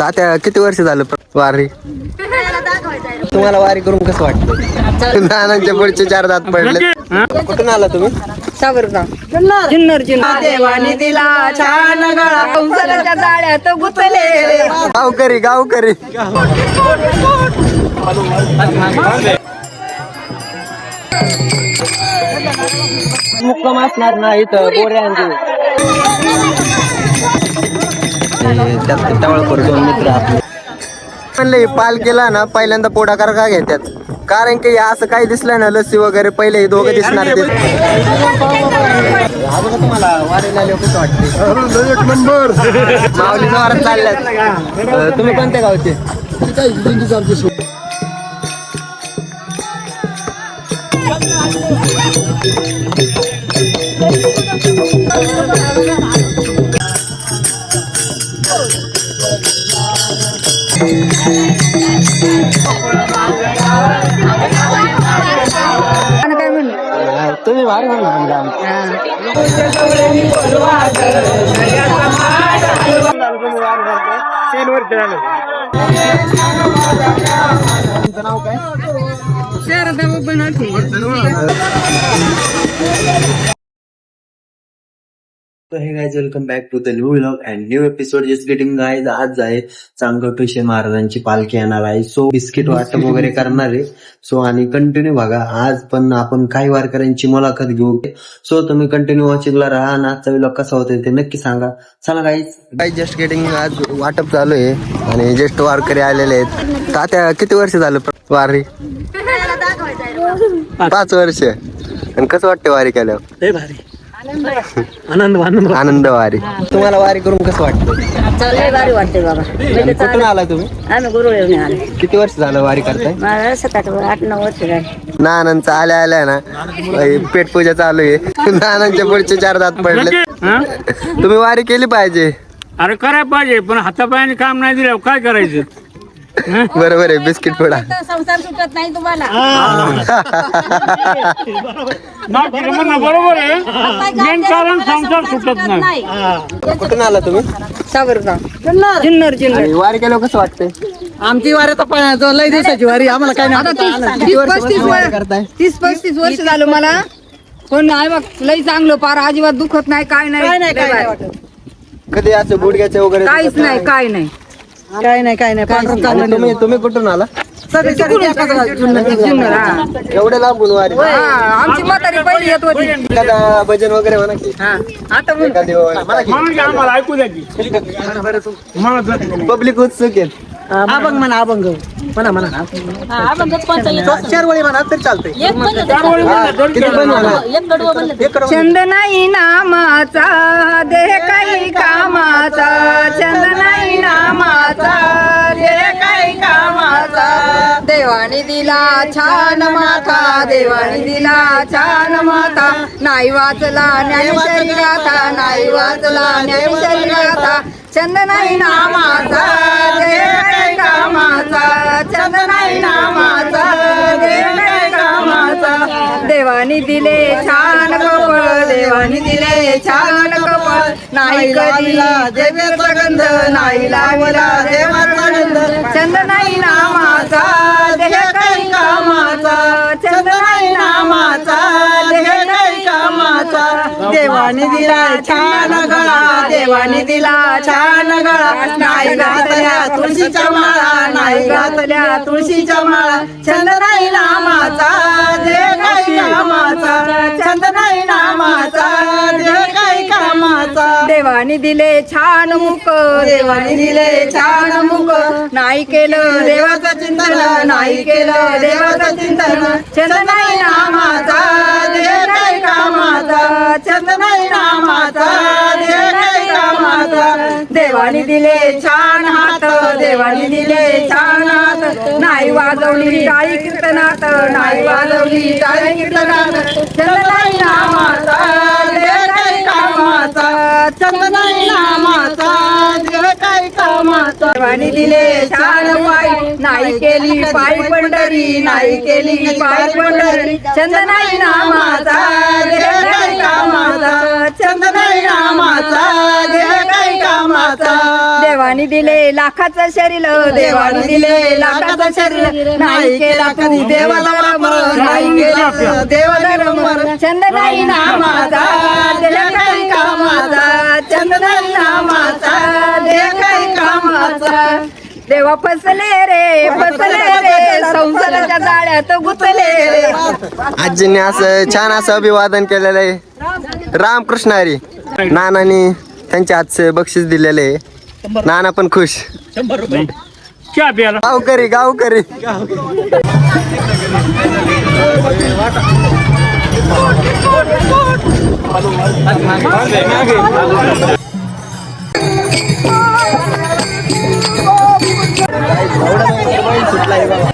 तात्या किती वर्ष झालं वारी? तुम्हाला वारी करून कसं वाटतं? नानांच्या पुढचे चार दात पडले. कुठून आला तुम्ही? जुन्नर जुन्नर. देवाने दिला छान गळा. जाळ्यात गुतले. गावकरी गावकरी. मुक्काम असणार ना इथं बोऱ्यांचे त्यात टवळकर दोन मित्र आपले. म्हणले पाल केला ना पहिल्यांदा पोटाकार का घेतात कारण की हे असं काही दिसलं ना लस्सी वगैरे पहिले हे दोघं दिसणार ते. अजून नवरात वारीला चालल्यात. अं, तुम्ही कोणत्या गावचे? अं, तुम्ही वारी तुमचं नाव काय शहरात hey guys welcome back to the new vlog and new episode just getting guys आज आहे चांगटोशे महाराजांची पालखी येणार आहे. सो बिस्किट वाटप वगैरे करणार आहे. सो आणि कंटिन्यू बघा आज पण आपण काही वारकऱ्यांची मुलाखत घेऊ. सो तुम्ही कंटिन्यू वॉचिंगला राहा आणि आजचा व्लॉग कसा होता ते नक्की सांगा. चला गाईज गाईज जस्ट गेटिंग आज वाटप चालू आहे आणि ज्येष्ठ वारकरी आलेले आहेत. तात्या किती वर्ष झालं वारी? पाच वर्ष. आणि कसं वाटतं वारी केल्यावर? आनंद आनंद आनंद वारी तुम्हाला वारी करून कसं वाटतं? भारी वाटते बाबा. आणि कुठून आला तुम्ही? आम्ही गुरु येऊन आले. किती वर्ष झालं वारी करताय? मला आठ नऊ वर्ष झाली. नानांचा आल्या आल्या ना. अय, पेट पूजा चालू आहे. नानांच्या पुढचे चार दात पडले तुम्ही वारी केली पाहिजे. अरे करायला पाहिजे पण हातापायाने काम नाही दिलं काय करायचं? बरोबर आहे बिस्किट फोडा. संसार सुटत नाही तुम्हाला. बरोबर आहे. मेन कारण संसार सुटत नाही. कुठून आला तुम्ही? जुन्नर. जुन्नर वारी केल्यावर कसं वाटतंय? आमची वारी जो लय दिवसाची वारी आम्हाला काय नाही तीस तीस पस्तीस वारी वर्ष करताय. तीस पस्तीस वर्ष झालं मला. पण नाही बघ लई चांगलं पार अजिबात दुखत नाही काय नाही. कधी असं गुडघ्याचे वगैरे काहीच नाही? काय नाही. काय नाही काय नाही पांढरं चांगलं तुम्ही तुम्ही कुठून आला? एवढे लांबून वारी. हा, आमची म्हातारी पहिली येत होती. एखादा भजन वगैरे म्हणा की. हा. आता म्हण. एखादी म्हणा म्हणून की आम्हाला ऐकू द्या की. पब्लिक उत्सुक आहे. अभंग म्हणा. अभंग म्हणा म्हणा. चार वेळी म्हणा तरी चालतंय. छंद नाही नामाचा देह काही कामाचा. छंद नाही नामाचा देह काही कामाचा. देवाने दिला छान माथा देवाने दिला छान माथा. नाही वाचला ज्ञानेश्वरी गाथा नाही वाचला ज्ञानेश्वरी गाथा छंद नाही नामाचा देह कामाचा चंद नाही नामाचा देव नाही कामाचा. देवानी दिले छान कपळ देवानी दिले छान कपळ. नाही कधी देवाचा गंध नाही लावला देवाचा गंध. चंद नाही नामाचा देह काही कामाचा. चंद नाही देवानी दिला छान गळा देवानी दिला छान गळा नाही घातल्या तुळशीच्या माळा नाही घातल्या तुळशीच्या माळा. छंद नाही नामाचा देह काही नामाचा. छंद नाही नामाचा देह काही कामाचा देवानी दिले छान मुख. देवानी दिले छान मुख. नाही केलं देवाचं चिंतन नाही केलं देवाचं चिंतन. छंद नाही नामाचा देह काही कामाचा. छंद नाही नामाचा देह काही कामाचा. देवानी दिले छान हात देवानी दिले छान हात. नाही वाजवली टाळी कीर्तनात नाही वाजवली टाळी कीर्तनात. छंद नाही नामाचा देह काही कामाचा. छंद नाही नामाचा देह काही कामाचा. देवानी दिले छान पाय नाही केली पाय पंढरी नाही केली पाय पंढरी. छंद नाही नामाचा देव काय कामाचा. छंद नाही नामाचा देव काय कामाचा देवानी दिले लाखाचं शरीर देवानी दिले लाखाचं शरीर. नाही केला तू देवाला वापर नाही केला देवाला रमर छंद नाही नामाचा देह काही कामाचा छंद नाही नामाचा देह काही कामाचा देवा फसले रे फसले रे संसाराच्या जाळ्यात गुतले रे. आजीने असं छान असं अभिवादन केलेलं आहे. रामकृष्ण हरी. नानानी त्यांच्या हातचे बक्षीस दिलेले. आहे नाना पण खुश. चहा प्यायला गावकरी गावकरी. तिथून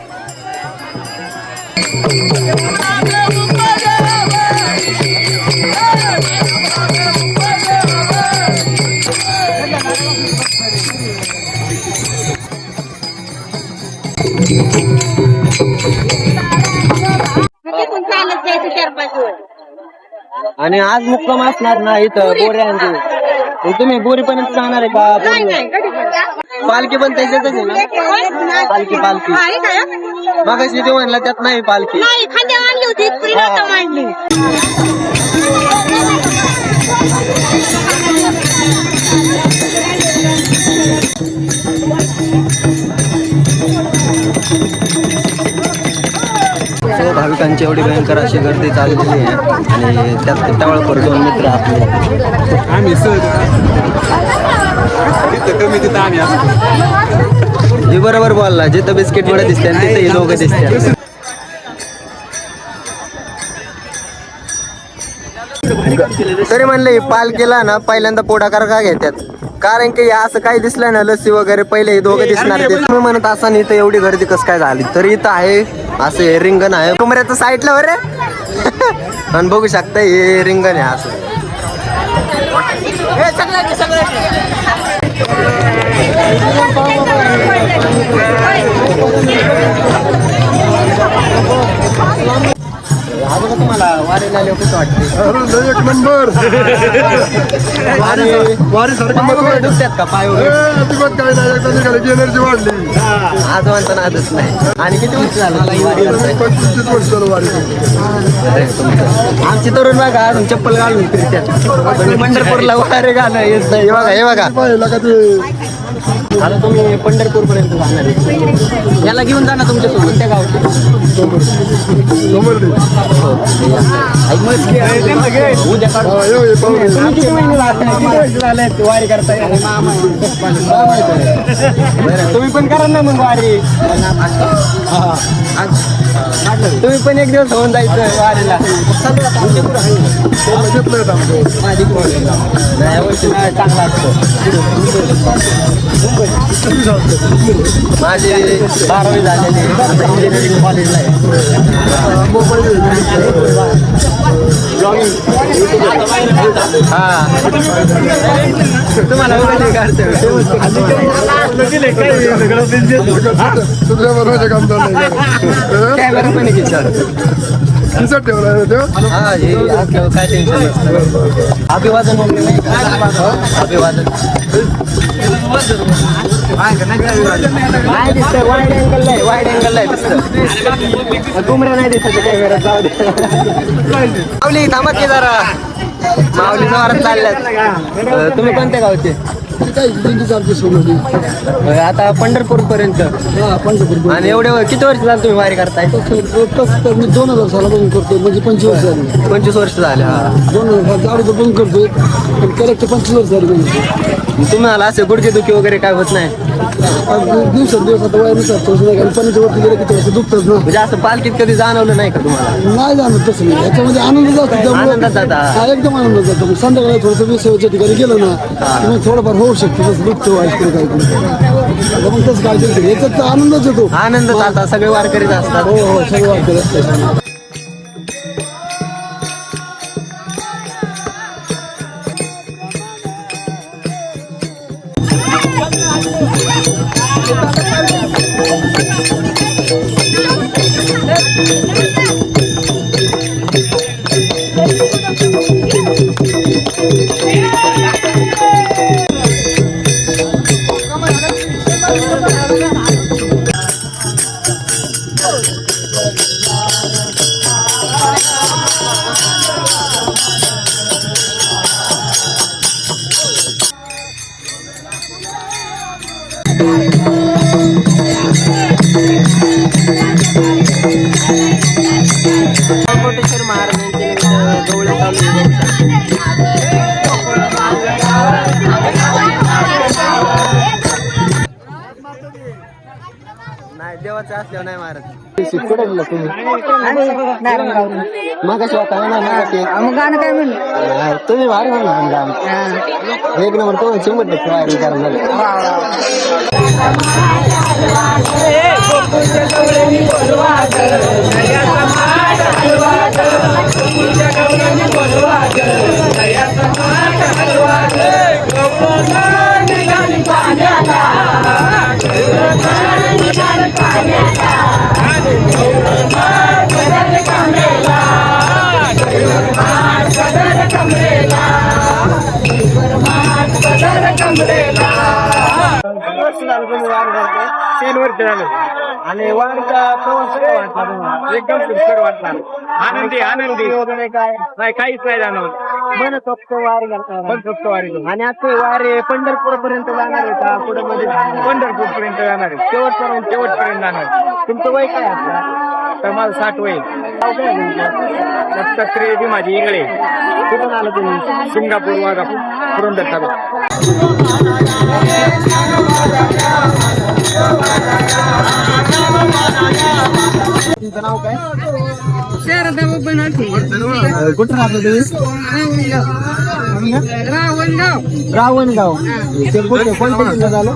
आणि आज मुक्काम असणार ना इथं बोऱ्यांचे मग तुम्ही बोरीपर्यंत जाणार आहे का. पालखी पण त्याच्यातच आहे ना? पालखी पालखी. आहे. का? मग ते म्हणला त्यात नाही पालखी. भाविकांची एवढी भयंकर अशी गर्दी चाललेली आहे. आणि त्यात टवळकर दोन मित्र आपले. हे बरोबर बोलला जिथं बिस्किटमध्ये दिसते तिथे लोक दिसतात तरी म्हणले पालखीला ना पहिल्यांदा पुढाकार का घेतात कारण की असं काही दिसलं ना लस्सी वगैरे पहिले हे दोघं दिसणार ते. तुम्ही म्हणत असताना इथं एवढी गर्दी कसं काय झाली? तरी इथं आहे असं हे रिंगण आहे. कमऱ्याचं साईडला वर आणि बघू शकता हे रिंगण आहे असं. अजून वाटते एक नंबर का पाय काय नाही एनर्जी वाढली आज म्हणता नादच नाही आणि किती वर्ष झालं? पंचवीस वर्ष. आमची तरुण बघा अजून चप्पल घालून फिरतात पण पंढरपूरला वारे घालणं येत नाही हे बघा हे बघा आता तुम्ही पंढरपूर पर्यंत जाणार आहे. याला घेऊन जा ना तुमच्यासोबत त्या गावचे. उद्या. हा, येऊ, ये, पाहू दे. तुम्ही किती महिने झाले? किती वर्ष झाले वारी करताय तुम्ही पण करा ना मग वारी. तुम्ही पण एक दिवस होऊन जायचं वारीला चांगला असतो माझी बारावी झालेली इंजिनिअरिंग कॉलेजला आहे. हा. तुम्हाला बरोबर काम चाललंय. ठेवला तो. हा हे असल्यावर काय टेन्शन नसतं. अभिवादन वगैरे नाही का? अभिवादन. नाही दिसतंय वाईड अँगल आहे वाईड अँगल आहे दिसतं. गुमऱ्या नाही दिसत कॅमेरा जाऊ दे. माऊली थांबा की जरा. माऊली जोरात चालल्यात. अं, तुम्ही कोणत्या गावचे? काय आता पंढरपूर पर्यंत हा पंढरपूर आणि एवढे किती वर्ष झालं तुम्ही वारी करताय? तर मी दोन हजार सालापासून करतोय म्हणजे पंचवीस वर्ष झाली. पंचवीस वर्ष झाले हा. दोन हजार अगोदर पण करतोय पण करेक्ट पंचवीस वर्ष झाली म्हणजे. तुम्हाला असे गुडघेदुखी वगैरे काय होत नाही? दिवसात दिवस आता वयानुसार थोडंसं नाही का पन्नास वरती गेलं की थोडंसं दुखतच ना. म्हणजे असं पालखीत कधी जाणवलं नाही का तुम्हाला? नाही जाणं तसं नाही. याच्यामध्ये आनंद जातो त्यामुळे- आनंदात जाता. हा एकदम आनंद जातो. मग संध्याकाळी थोडंसं विषयाच्या ठिकाणी गेलं ना की मग थोडंफार होऊ शकतं. तसं दुखतं व्हायचं काही आता मग तसं काय याच्यात तर आनंदच येतो. आनंद आता सगळे वारकरीच असतात. हो हो सगळं वाटतं नाही असल्यावर नाही मारत मग कशी वाटतं ना मग गाणं काय म्हणलं तुम्ही भारी म्हणला एक नंबर तो वायरिंग करणार तीन वर्ष झालं आणि वारीचा प्रवास वाटला? एकदम सुखकर वाटला आनंदी. आनंदी. काय नाही काहीच नाही जाणवत. मन वारी वारी. आणि आता वारी पंढरपूर पर्यंत जाणार आहे का? पुढे मध्ये पंढरपूर पर्यंत जाणार आहे. शेवटपर्यंत शेवटपर्यंत जाणार. तुमचं वय काय आता? तर माझं साठ वय. नाव काय आहे तुमचं? दत्तात्रय बी माझी इंगळे. कुठून आलं तुम्ही? सिंगापूर वाघापूर पुरंदर तालुका. तुमचं नाव काय अं, कुठून राहता तुम्ही रावणगाव रावणगाव ते कुठे कोणत्या जिल्ह्यात झालं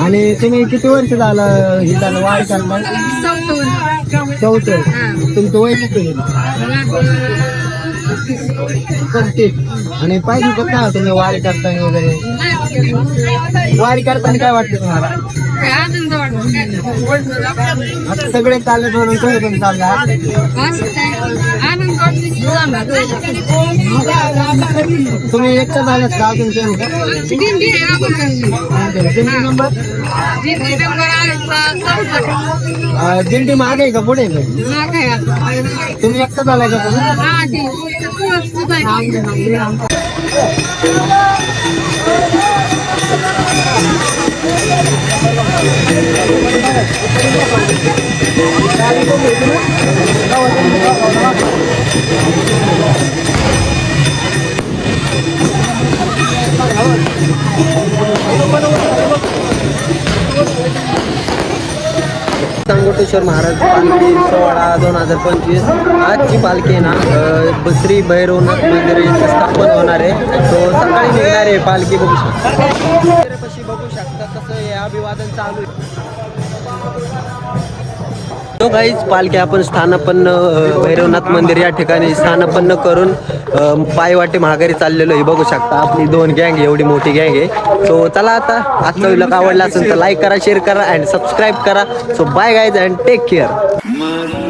आणि तुम्ही किती वर्ष झालं? हे झालं वारी करणार चौथं. तुमचं वय किती करते आणि पाहिजे कसं आहे तुम्ही वारी करताना वगैरे? वारी करताना काय वाटतं तुम्हाला? आता सगळे चालले म्हणून तुम्ही पण चालला. तुम्ही एकटा झालात का तुमचे दिंडी नंबर दिंडी मागे आहे का पुढे? तुम्ही एकटा झालाय का तुम्ही ज्ञानेश्वर महाराज पालखी सोहळा दोन हजार पंचवीस. आजची पालखी आहे ना अ, श्री भैरवनाथ मंदिर इथे स्थापन होणार आहे. तो सकाळी निघणार आहे पालखी बघू शकता. बघू शकता कसं हे अभिवादन चालू आहे. तो काहीच पालखी आपण स्थानपन्न भैरवनाथ मंदिर या ठिकाणी स्थानपन्न करून पायवाटे माघारी चाललेलो हे बघू शकता आपली दोन गँग एवढी मोठी गँग आहे. सो चला आता आजचा व्हिडिओ आवडला असेल तर लाईक करा शेअर करा अँड सबस्क्राईब करा. So bye guys and take care